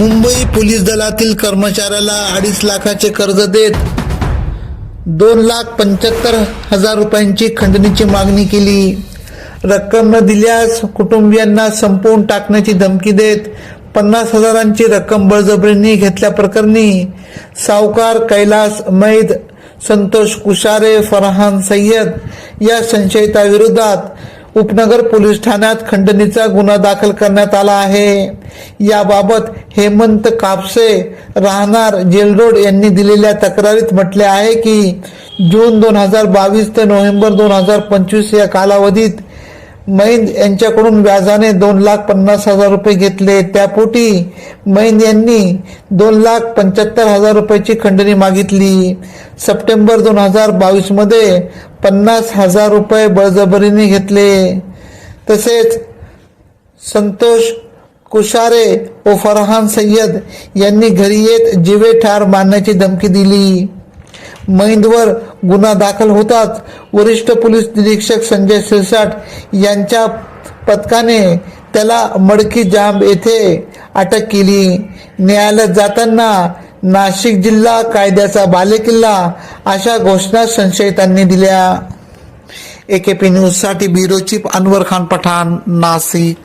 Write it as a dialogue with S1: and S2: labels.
S1: Mumbai police दलातील कर्मचाऱ्याला अडीच लाखाचे कर्ज देत दोन लाख पंच्याहत्तर हजार रुपयांची खंडणीची मागणी केली. रक्कम न दिल्यास कुटुंबियांना संपवून टाकण्याची धमकी देत पन्नास हजारांची रक्कम बळजबरीने घेतल्याप्रकरणी सावकार कैलास मैद संतोष कुशारे फरहान सय्यद या संशयिताविरोधात उपनगर पोलीस ठाण्यात खंडणीचा गुन्हा दाखल करण्यात आला आहे. याबाबत हेमंत कापसे राहणार जेलरोड यांनी दिलेल्या तक्रारीत म्हटले आहे की जून दोन हजार बावीस ते नोव्हेंबर दोन हजार पंचवीस या कालावधीत मैंद यांच्याकडून व्याजाने दोन लाख पन्नास हजार रुपये घेतले. त्यापोटी मैंद यांनी दोन लाख पंच्याहत्तर हजार रुपयाची खंडणी मागितली. सप्टेंबर दोन हजार बावीसमध्ये पन्नास हजार रुपये बळजबरीने घेतले. तसेच संतोष कुशारे व फरहान सय्यद यांनी घरी येत जीवे ठार मारण्याची धमकी दिली. महिंदवर गुन्हा दाखल होताच वरिष्ठ पोलीस निरीक्षक संजय सिरसाट यांच्या पथकाने त्याला मडकी जांब येथे अटक केली. न्यायालयात जाताना नाशिक जिल्हा कायद्याचा बालेकिल्ला अशा घोषणा संशयितांनी दिल्या. एकेपी न्यूजसाठी ब्युरो चीफ अनवर खान पठाण नाशिक.